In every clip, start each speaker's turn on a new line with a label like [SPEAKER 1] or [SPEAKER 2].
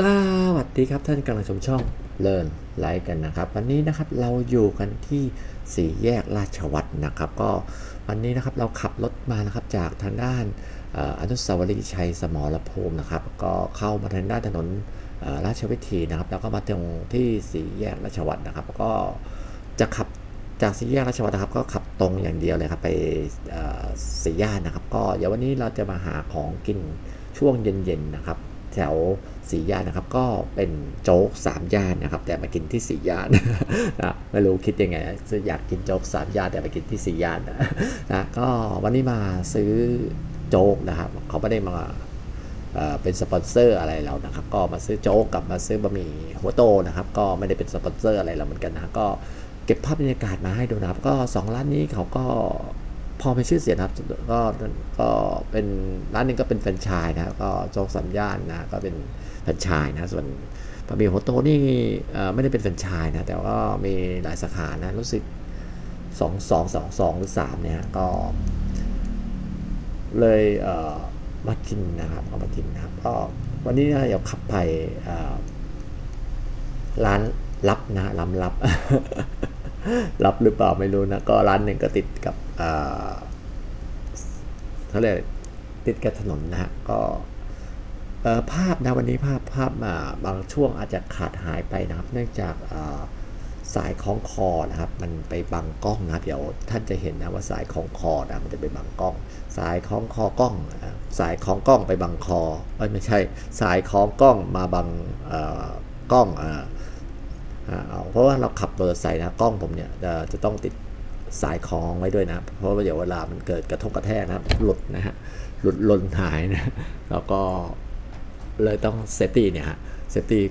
[SPEAKER 1] สวัสดีครับท่านกำลังชมช่องเลินไลฟ์กันนะครับ วันนี้นะครับเราอยู่กันที่สี่แยกราชวัตรนะครับ ก็วันนี้นะครับเราขับรถมานะครับจากทางด้านออนุสาวรีย์ชัยสมรภูมินะครับ ก็เข้ามาทางด้านถนนราชวิถีนะครับ แล้วก็มาตรงที่สี่แยกราชวัตรนะครับ ก็จะขับจากสี่แยกราชวัตรนะครับ ก็ขับตรงอย่างเดียวเลยครับไปสี่ย่านนะครับ ก็เดี๋ยววันนี้เราจะมาหาของกินช่วงเย็นๆนะครับ แถวสีย่านนะครับ ก็เป็นโจ๊กสามย่านนะครับ แต่มากินที่สีย่านนะไม่รู้คิดยังไงนะอยากกินโจ๊กสามย่านแต่มากินที่สีย่านนะนะก็วันนี้มาซื้อโจ๊กนะครับ เขาไม่ได้มาเป็นสปอนเซอร์อะไรเรานะครับ ก็มาซื้อโจ๊กกับมาซื้อบะหมี่หัวโตนะครับ ก็ไม่ได้เป็นสปอนเซอร์อะไรเราเหมือนกันนะก็เก็บภาพบรรยากาศมาให้ดูนะครับ ก็สองร้านนี้เขาก็ พอเป็นชื่อเสียงครับก็ก็เป็นร้านนึงก็เป็นแฟรนไชส์นะก็โจ๊กสามย่านนะก็เป็นแฟรนไชส์นะส่วนบะหมี่โฮโตนี่ไม่ได้เป็นแฟรนไชส์นะแต่ว่ามีหลายสาขานะรู้สึกสองสองสองสองหรือสามเนี่ยก็เลยเอ่อมากินนะครับเอามากินนะครับก็วันนี้นะเดี๋ยวขับไปร้านลับนะร้านลับ รับหรือเปล่าไม่รู้นะ ก็ร้านหนึ่งก็ติดกับเอ่อเขาเรียกอะไรติดกับถนนนะฮะก็เอ่อภาพนะวันนี้ภาพภาพมาบางช่วงอาจจะขาดหายไปนะครับ เนื่องจากอ่อสายคล้องคอนะครับ มันไปบังกล้องนะครับเดี๋ยวท่านจะเห็นนะว่าสายคล้องคอนะมันจะไปบังกล้อง สายคล้องคอกล้อง สายคล้องกล้องไปบังคอเอ้ยไม่ใช่ สายคล้องกล้องมาบังกล้องอ่า เอาเพราะว่าเราขับมอเตอร์ไซค์นะกล้องผมเนี่ยจะจะต้องติดสายคล้องไว้ด้วยนะ เพราะว่าเดี๋ยวเวลามันเกิดกระทบกระแทกนะหลุดนะฮะหลุดล่นหายนะแล้วก็เลยต้องเซฟตี้เนี่ยฮะเซฟตี้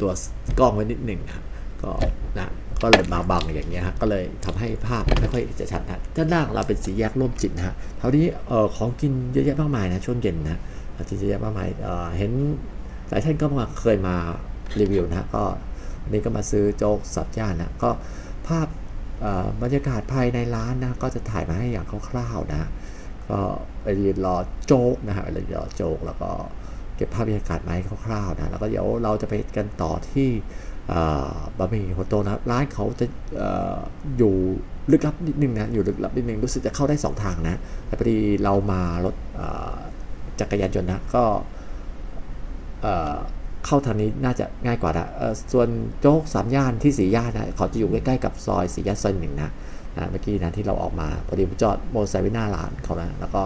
[SPEAKER 1] ตัวกล้องไว้นิดหนึ่งนะก็นะก็เลยมาบังอย่างเงี้ยฮะก็เลยทำให้ภาพไม่ค่อยจะชัดนะด้านล่างเราเป็นสีแยกร่วมจิตนะฮะเท่านี้เอ่อของกินเยอะแยะมากมายนะช่วงเย็นนะที่เยอะแยะมากมายเอ่อเห็นหลายท่านก็มาเคยมารีวิวนะก็ วันนี้ก็มาซื้อโจ๊กสับย่านนะก็ภาพบรรยากาศภายในร้านนะก็จะถ่ายมาให้อย่างคร่าวๆนะก็ไปยืนรอโจ๊กนะฮะไปยืนรอโจ๊กแล้วก็เก็บภาพบรรยากาศมาให้คร่าวๆนะแล้วก็เดี๋ยวเราจะไปกันต่อที่บะหมี่โฮโตนะร้านเขาจะออยู่ลึกลับนิดนึงนะอยู่ลึกลับนิดนึงรู้สึกจะเข้าได้สองทางนะแต่พอดีเรามารถจักรยานยนต์นะก็ เข้าทางนี้น่าจะง่ายกว่านะส่วนโจ๊กสามย่านที่สี่ย่านนะเขาจะอยู่ใกล้ๆกับซอยสี่ย่านซอยหนึ่งนะนะเมื่อกี้นะที่เราออกมาพอดีผมจอดมไซค์ไว้หน้าร้านเขานะแล้วก็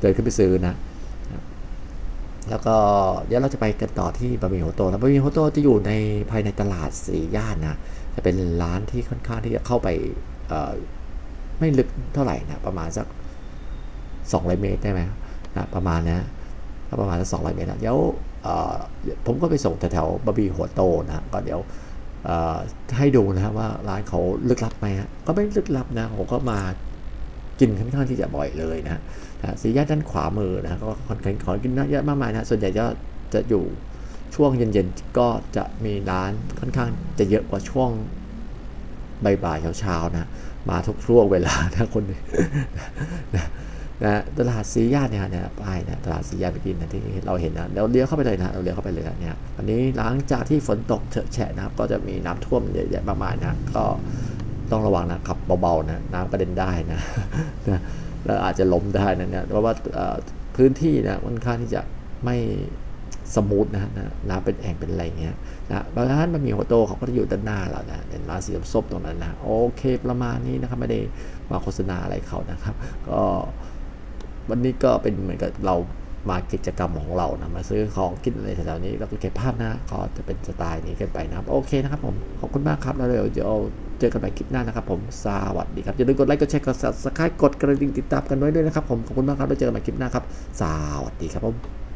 [SPEAKER 1] เดินขึ้นไปซื้อนะแล้วก็เดี๋ยวเราจะไปกันต่อที่บะหมี่โฮโตนะบะหมี่โฮโต้จะอยู่ในภายในตลาดสี่ย่านนะจะเป็นร้านที่ค่อนข้างที่จะเข้าไปไม่ลึกเท่าไหร่นะประมาณสัก200เมตรได้ไหมนะประมาณนะ ก็ประมาณสัก200เมตรนะเดี๋ยวผมก็ไปส่งแถวๆบะหมี่หัวโตนะก็เดี๋ยวให้ดูนะว่าร้านเขาลึกลับไหมฮะก็ไม่ลึกลับนะผมก็มากินค่อนข้างที่จะบ่อยเลยนะนะสีย่านด้านขวามือนะก็คนขางขอกินเยอะมากมายนะส่วนใหญ่จะจะอยู่ช่วงเย็นๆก็จะมีร้านค่อนข้างจะเยอะกว่าช่วงบ่ายๆเช้าๆนะมาทุกช่วงเวลานะคน นะตลาดซีย่านเนี่ยเนี่ยป้ายนะตลาดซีย่านไปกินนะที่เราเห็นนะเราเลี้ยวเข้าไปเลยนะเราเลี้ยวเข้าไปเลยนะเนี่ยวันนี้หลังจากที่ฝนตกเฉอะแฉะนะครับก็จะมีน้ำท่วมเยอะแยะมากมายนะก็ต้องระวังนะขับเบาๆนะน้ำกระเด็นได้นะนะแล้วอาจจะล้มได้นะเนี่ยเพราะว่าพื้นที่นะค่อนข้างที่จะไม่สมูทนะนะน้ำเป็นแอ่งเป็นอะไรเงี้ยนะบางร้านมันมีโฮโตเขาก็จะอยู่ด้านหน้าเรานะเป็นร้านสีส้มตรงนั้นนะโอเคประมาณนี้นะครับไม่ได้มาโฆษณาอะไรเขานะครับ ก็ วันนี้ก็เป็นเหมือนกับเรามากิจกรรมของเรานะมาซื้อของกินอะไรแถวๆนี้แล้วก็เก็บภาพนะก็จะเป็นสไตล์นี้กันไปนะครับโอเคนะครับผมขอบคุณมากครับแล้วเดี๋ยวเดี๋ยวเจอกันใหม่คลิปหน้านะครับผมสวัสดีครับอย่าลืมกดไลค์กดแชร์กดซับสไครต์กดกระดิ่งติดตามกันไว้ด้วยนะครับผมขอบคุณมากครับแล้วเจอกันใหม่คลิปหน้าครับสวัสดีครับผม